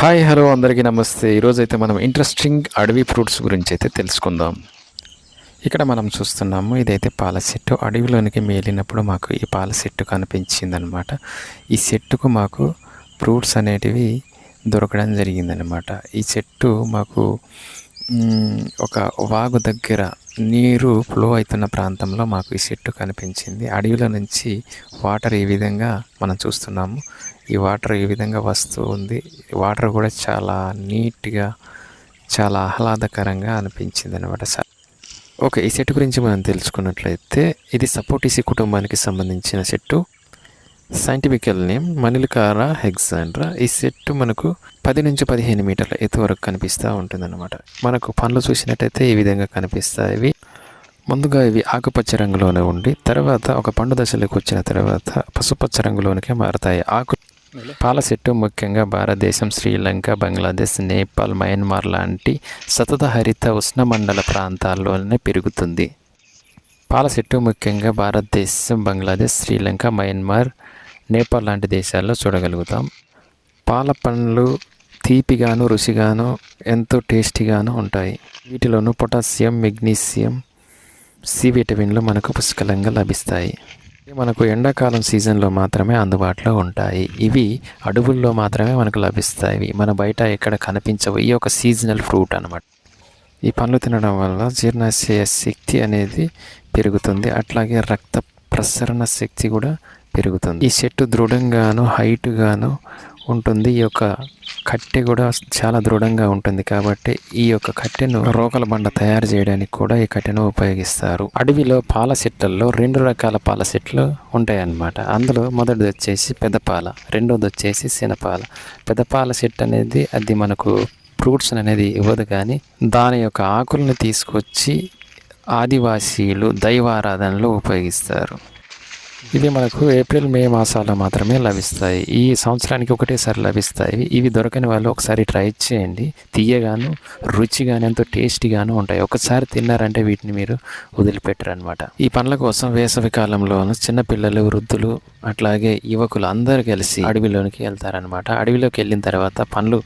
Hi hello అందరికీ నమస్తే. ఈరోజైతే మనం ఇంట్రెస్టింగ్ అడవి ఫ్రూట్స్ గురించి అయితే తెలుసుకుందాం. ఇక్కడ మనం చూస్తున్నాము ఇదైతే పాల చెట్టు అడవిలోనికి మేలినప్పుడు మాకు ఈ పాల చెట్టు కనిపించిందనమాట. ఈ చెట్టుకు మాకు ఫ్రూట్స్ అనేటివి దొరకడం జరిగిందనమాట. ఈ చెట్టు మాకు ఒక వాగు దగ్గర నీరు ఫ్లో అవుతున్న ప్రాంతంలో మాకు ఈ చెట్టు కనిపించింది. అడవిలో నుంచి వాటర్ ఈ విధంగా మనం చూస్తున్నాము. ఈ వాటర్ ఈ విధంగా వస్తూ ఉంది. వాటర్ కూడా చాలా నీట్గా చాలా ఆహ్లాదకరంగా అనిపించింది అనమాట ఓకే ఈ చెట్టు గురించి మనం తెలుసుకున్నట్లయితే ఇది సపోటీసి కుటుంబానికి సంబంధించిన చెట్టు. సైంటిఫికల్ నేమ్ మనిలికారా హెగ్జాండ్రా ఈ చెట్టు మనకు పది నుంచి పదిహేను మీటర్ల ఎత్తు వరకు కనిపిస్తూ ఉంటుందన్నమాట. మనకు పండ్లు చూసినట్టయితే ఈ విధంగా కనిపిస్తాయి. ఇవి ముందుగా ఇవి ఆకుపచ్చ రంగులోనే ఉండి తర్వాత ఒక పండు దశలోకి వచ్చిన తర్వాత పసుపచ్చ రంగులోనికే మారతాయి. ఆకు పాల చెట్టు ముఖ్యంగా భారతదేశం శ్రీలంక బంగ్లాదేశ్ నేపాల్ మయన్మార్ లాంటి సతత హరిత ఉష్ణమండల ప్రాంతాల్లోనే పెరుగుతుంది. పాల చెట్టు ముఖ్యంగా భారతదేశం బంగ్లాదేశ్ శ్రీలంక మయన్మార్ నేపాల్ లాంటి దేశాల్లో చూడగలుగుతాం. పాల పండ్లు తీపిగాను రుచిగాను ఎంతో టేస్టీగాను ఉంటాయి. వీటిలోనూ పొటాషియం మెగ్నీషియం సి విటమిన్లు మనకు పుష్కలంగా లభిస్తాయి. ఇవి మనకు ఎండాకాలం సీజన్లో మాత్రమే అందుబాటులో ఉంటాయి. ఇవి అడవుల్లో మాత్రమే మనకు లభిస్తాయి. మన బయట ఎక్కడ కనిపించవు. ఈ ఒక సీజనల్ ఫ్రూట్ అన్నమాట. ఈ పండ్లు తినడం వల్ల జీర్ణాశయ శక్తి అనేది పెరుగుతుంది. అట్లాగే రక్త ప్రసరణ శక్తి కూడా పెరుగుతుంది. ఈ చెట్టు దృఢంగాను హైట్గాను ఉంటుంది. ఈ యొక్క కట్టె కూడా చాలా దృఢంగా ఉంటుంది. కాబట్టి ఈ యొక్క కట్టెను రోకల బండ తయారు చేయడానికి కూడా ఈ కట్టెను ఉపయోగిస్తారు. అడవిలో పాల చెట్లలో రెండు రకాల పాల చెట్లు ఉంటాయన్నమాట. అందులో మొదటిది వచ్చేసి పెద్దపాల రెండోది వచ్చేసి శనపాల. పెద్దపాల చెట్టు అనేది అది మనకు ఫ్రూట్స్ అనేది ఇవ్వదు కానీ దాని యొక్క ఆకులను తీసుకొచ్చి ఆదివాసీలు దైవారాధనలో ఉపయోగిస్తారు. ఇవి మనకు ఏప్రిల్ మే మాసాల్లో మాత్రమే లభిస్తాయి. ఈ సంవత్సరానికి ఒకటేసారి లభిస్తాయి. ఇవి దొరకని వాళ్ళు ఒకసారి ట్రై చేయండి. తీయగాను రుచిగాను ఎంతో టేస్టీగాను ఉంటాయి. ఒకసారి తిన్నారంటే వీటిని మీరు వదిలిపెట్టరు అనమాట ఈ పండ్ల కోసం వేసవి కాలంలో చిన్నపిల్లలు వృద్ధులు అట్లాగే యువకులు అందరూ కలిసి అడవిలోనికి వెళ్తారనమాట అడవిలోకి వెళ్ళిన తర్వాత పండ్లు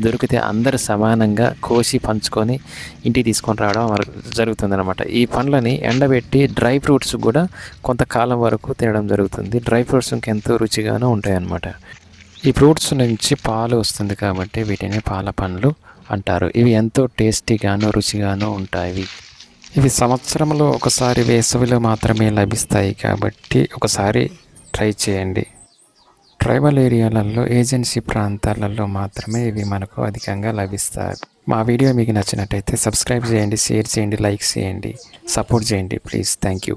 దొరికితే అందరు సమానంగా కోసి పంచుకొని ఇంటికి తీసుకొని రావడం జరుగుతుంది ఈ పండ్లని ఎండబెట్టి డ్రై ఫ్రూట్స్ కూడా కొంతకాలం వరకు తినడం జరుగుతుంది. డ్రై ఫ్రూట్స్ ఎంతో రుచిగానూ ఉంటాయన్నమాట. ఈ ఫ్రూట్స్ నుంచి పాలు వస్తుంది కాబట్టి వీటిని పాల పండ్లు అంటారు. ఇవి ఎంతో టేస్టీగాను రుచిగాను ఉంటాయి. ఇవి సంవత్సరంలో ఒకసారి వేసవిలో మాత్రమే లభిస్తాయి కాబట్టి ఒకసారి ట్రై చేయండి. ట్రైబల్ ఏరియాలలో ఏజెన్సీ ప్రాంతాలలో మాత్రమే ఇవి మనకు అధికంగా లభిస్తాయి. మా వీడియో మీకు నచ్చినట్టయితే సబ్స్క్రైబ్ చేయండి షేర్ చేయండి లైక్ చేయండి సపోర్ట్ చేయండి. Please thank you.